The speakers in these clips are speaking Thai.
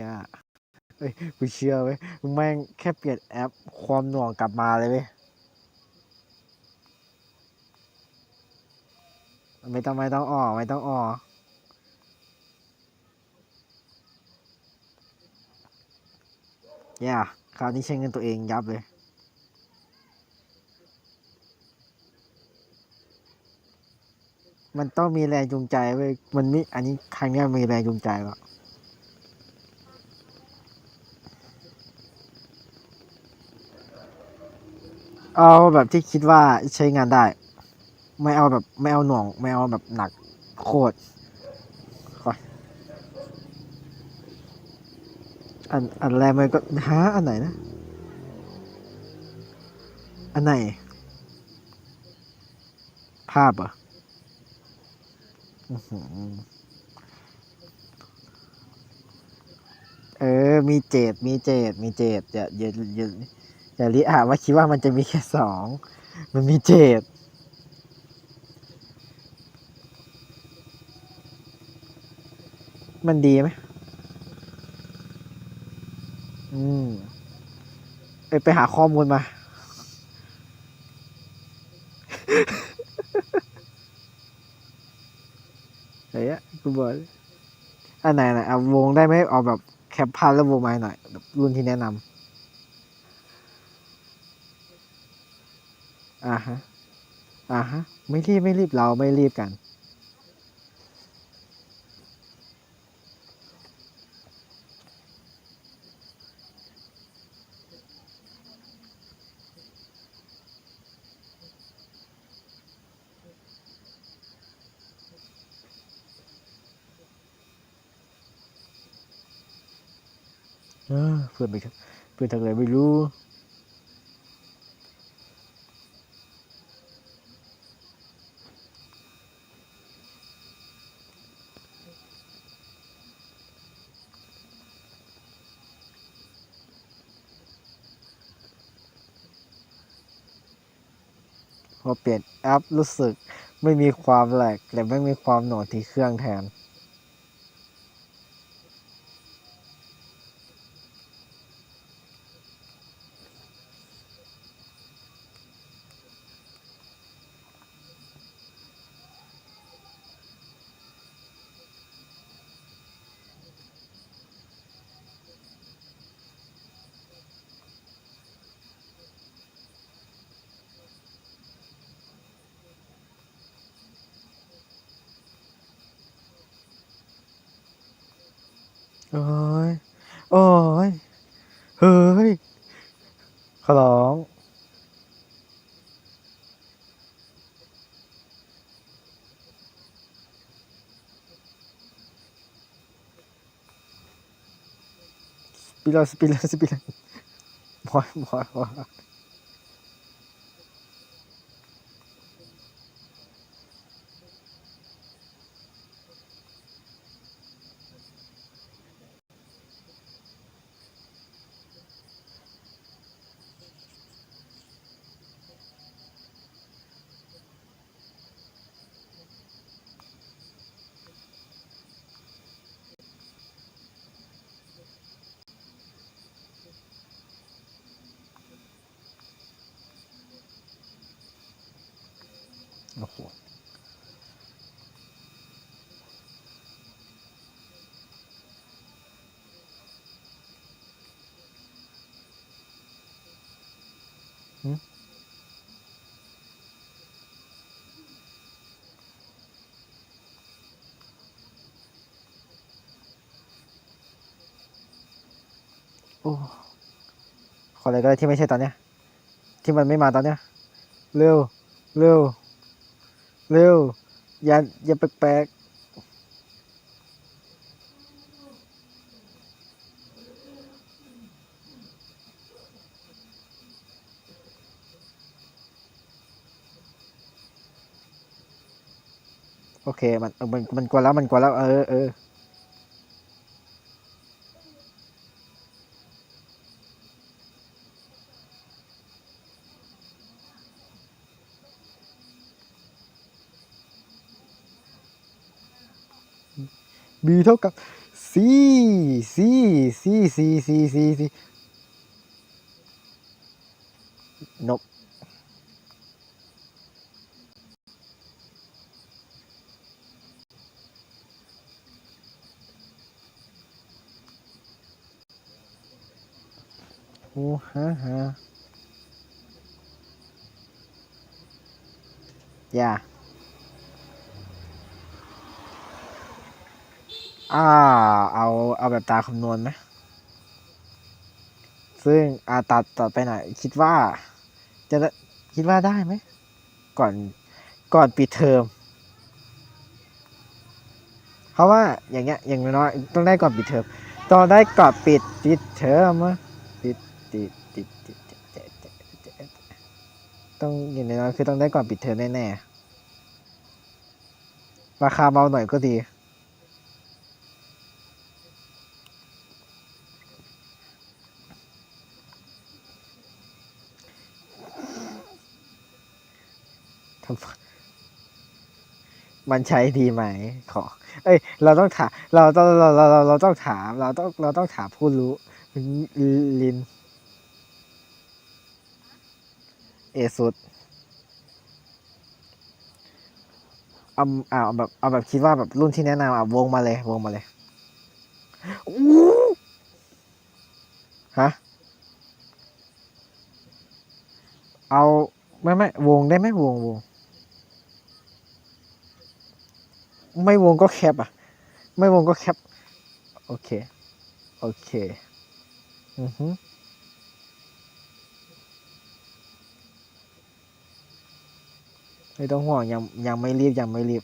ย่าเอ้ยกูเชื่อเว้ยมึงแม่งแค่เปลี่ยนแอปความหน่วงกลับมาเลยเว้ยไม่ต้องไม่ต้องออกไม่ต้องออกย่าคราวนี้ใช้เงินตัวเองยับเลยมันต้องมีแรงจูงใจเว้ย มันมีอันนี้ครั้งนี้มีแรงจูงใจแล้ว เอาแบบที่คิดว่าใช้งานได้ ไม่เอาแบบไม่เอาหน่วง ไม่เอาแบบหนักโคตรอันอันแรกมันก็หาอันไหนนะ อันไหน ภาพออื้อหือเออ มีเจดมีเจดมีเจดอย่าอย่าอย่า อย่าลิอาว่าคิดว่ามันจะมีแค่สอง มันมีเจ็ดมันดีไหมอืมเอ้ยไปหาข้อมูลมา เฮ้ยอะกูบอกเลอันไหนไหนเอาวงได้ไหมเอาแบบแคปภาพแล้ววงมาให้หน่อยแบบรุ่นที่แนะนำ อ่าฮะอ่าฮะ ไม่รีบไม่รีบเราไม่รีบกัน เออเพื่อนไปเพื่อนทางไหนไม่รู้ พอเปลี่ยนแอปรู้สึกไม่มีความแหลกแต่ไม่มีความหน่วงที่เครื่องแทน โอ้ย โอ้ย เฮ้ยขอร้อง สปิลสปิลสปิลบอยบอยบอย โอ้ขออะไรก็ได้ที่ไม่ใช่ตอนเนี้ย ที่มันไม่มาตอนเนี้ย เร็ว เร็ว เร็ว อย่า อย่าแปลกๆ โอเคมันมันมันกวนแล้วมันกวนแล้ว เออเออ b เท่ากับ c ซีซีซีซีซีซีซีนก โอ้ฮ่าฮ่าอย่าอ่า เอา เอาแบบตาคำนวณไหมซึ่งอาตัดตัดไปไหน คิดว่า จะได้คิดว่าได้ไหม ก่อน ก่อนปิดเทอม เพราะว่าอย่างเงี้ย อย่างน้อยต้องได้ก่อนปิดเทอมต้องได้ก่อนปิดปิดเทอมอะ ติดติดติดต้องอย่างน้อยคือต้องได้ก่อนปิดเทอมแน่ๆ ราคาเบาหน่อยก็ดี มันใช้ดีไหม ขอ เอ้ย เราต้องถาม เราต้องเราเราเราเราต้องถาม เราต้อง เราต้องถามผู้รู้ลิน เอสุดเอาเอาแบบเอาแบบคิดว่าแบบรุ่นที่แนะนำอะวงมาเลยวงมาเลยฮะเอาไม่ไม่วงได้ไหมวงวง ไม่วงก็แคปอะ ไม่วงก็แคป โอเค โอเค อือฮึ ไม่ต้องห่วงยังยังไม่รีบยังไม่รีบ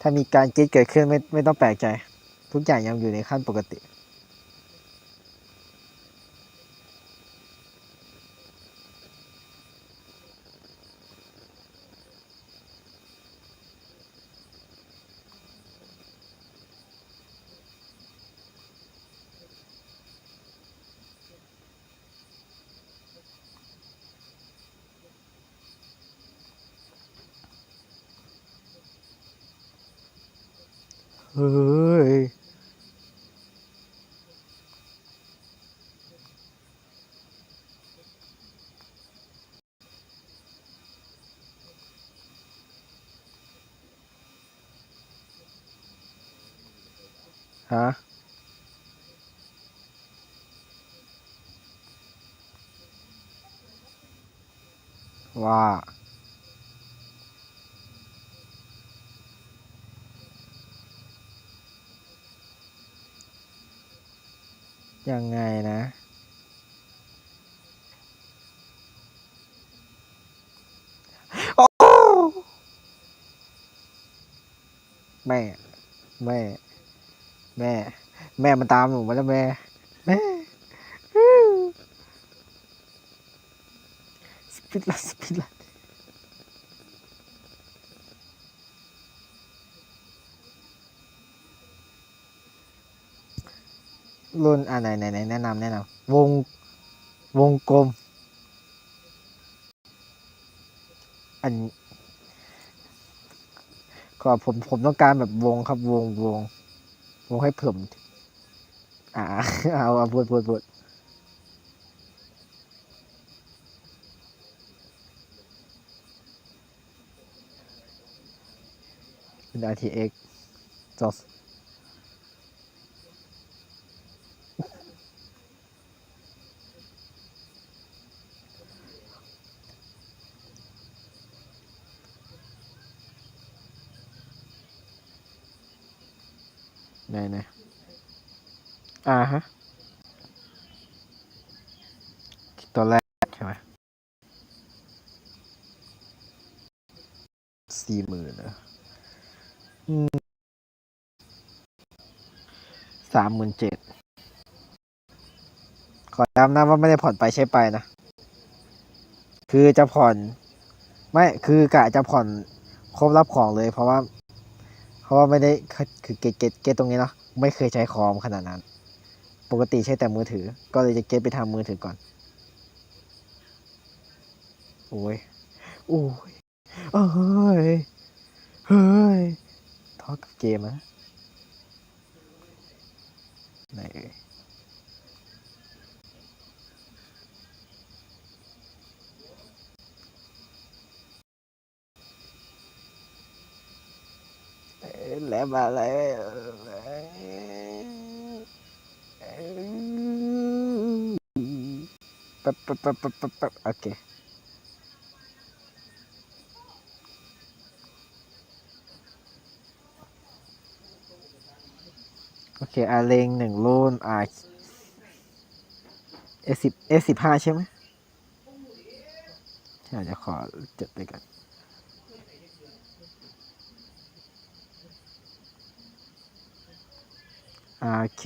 ถ้ามีการกรีดเกิดขึ้นไม่ไม่ต้องแปลกใจ ทุกอย่างยังอยู่ในขั้นปกติ เฮ้ยฮะว่า ยังไงนะ แม่ แม่ แม่ แม่มันตามหนูมาแล้วแม่ แม่สปิดละสปิดละ รุ่นอ่าไหนไหนไหนแนะนำแนะนำวงวงกลม อันก็ผมผมต้องการแบบวงครับวงวงวงให้เพิ่มอ่าเอาเอาพูดพูดพูดเป็น RTX จอสไหนไหนอ่าฮะตัวแรกใช่ไหมสี่หมื่นนะอืม สามหมื่นเจ็ด ขอย้ำนะว่าไม่ได้ผ่อนไปใช้ไปนะ คือจะผ่อน ไม่ คือกะจะผ่อนครบรับของเลย เพราะว่า เพราะว่าไม่ได้ คือเกตเกตเกตตรงนี้เนาะ ไม่เคยใช้คอมขนาดนั้น ปกติใช้แต่มือถือ ก็เลยจะเก็ตไปทำมือถือก่อน โอ้ย โอ้ยเอ้ย เฮ้ยาะกับเกมนะไหนเอ่ยเอ้ยแล้วมาแล้วแป๊บแป๊บแป๊บแป๊บแป๊บแป๊บโอเค อเคอาเลงหนึ่งรุ่นอ่าเอสิบเอสิบห้าใช่ไหมใช่จะขอจดไปกันโอเค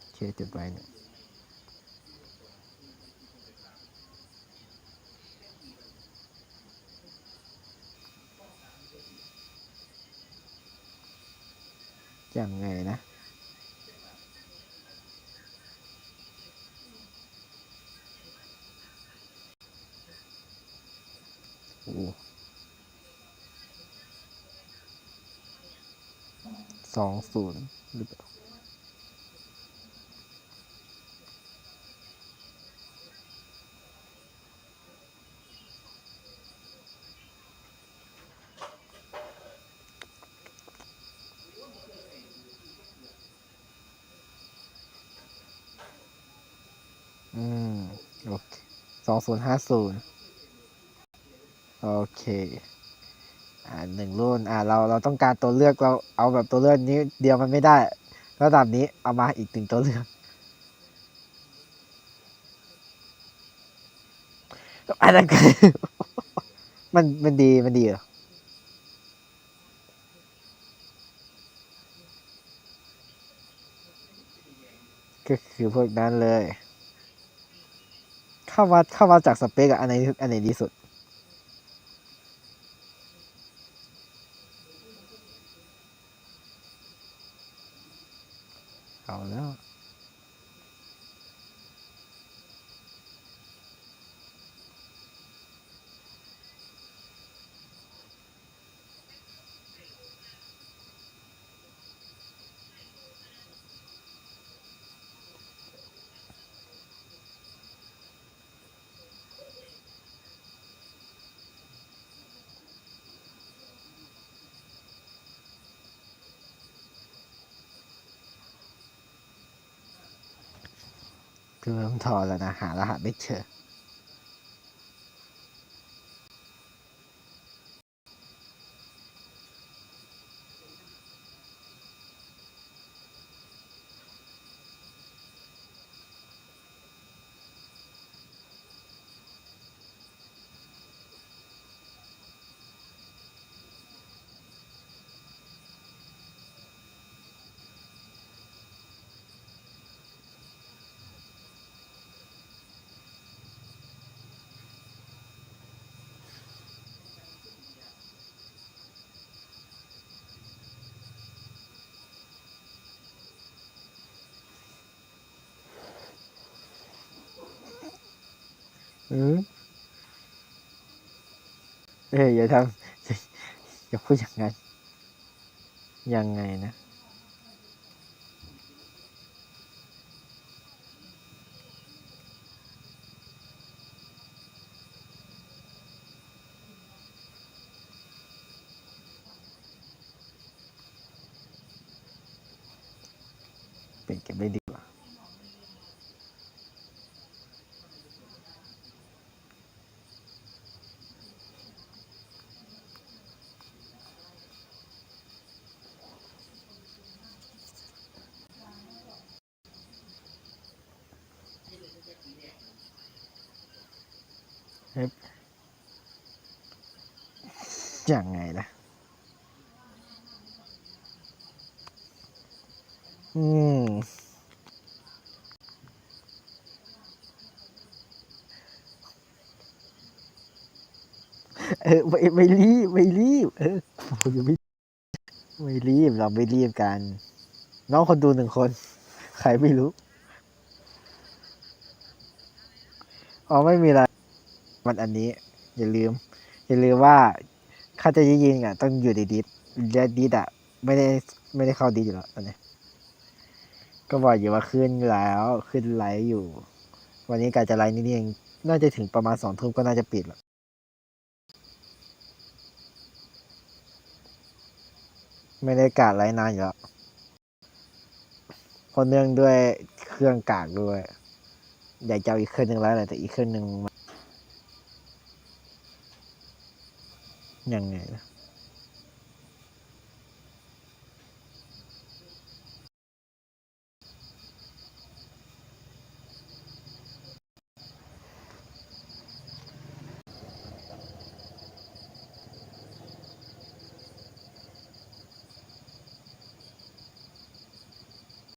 โอเคจดไว้เนี่ย ยังไงนะโอ้สองศูนย์หรือเปล่า อืม โอเค สองศูนย์ห้าศูนย์โอเค อ่าหนึ่งรุ่น อ่าเราเราต้องการตัวเลือกเราเอาแบบตัวเลือกนี้เดียวมันไม่ได้ระดับนี้เอามาอีกหนึ่งตัวเลือกอะไรกันมันมันดีมันดีเหรอก็คือพวกนั้นเลย เข้าวัดเข้าวัดจากสเปกอะอันไหนอันไหนดีสุด คือต้องถอดแล้วนะ หารหัสไม่เจอ อืมเอ้ยอย่าทำอย่าพูดอย่างนั้น ยังไงนะ เป็นเก็บได้ดีกว่า เฮ้ยยังไงนะ อืมเออไม่ไม่รีบไม่รีบเออยังไม่ไม่รีบเราไม่รีบกัน น้องคนดูหนึ่งคน ใครไม่รู้อ๋อไม่มีอะไรมันอันนี้ อย่าลืม อย่าลืมว่าค่าจะยิงอะ ต้องอยู่ในดิสและดิสอะ ไม่ได้ไม่ได้เข้าดิสอยู่แล้วตอนนี้ ก็บอกอยู่ว่าขึ้นแล้วขึ้นไลฟ์อยู่ วันนี้กาจะไลฟ์นี่เอง น่าจะถึงประมาณสองทุ่มก็น่าจะปิดแล้วไม่ได้กาดไลฟ์นานอยู่แล้วเพราะเนื่องด้วยเครื่องกากด้วย อยากจะอาอีกเครื่องหนึ่งไลฟ์แต่อีกเครื่องหนึ่งยังไงนะ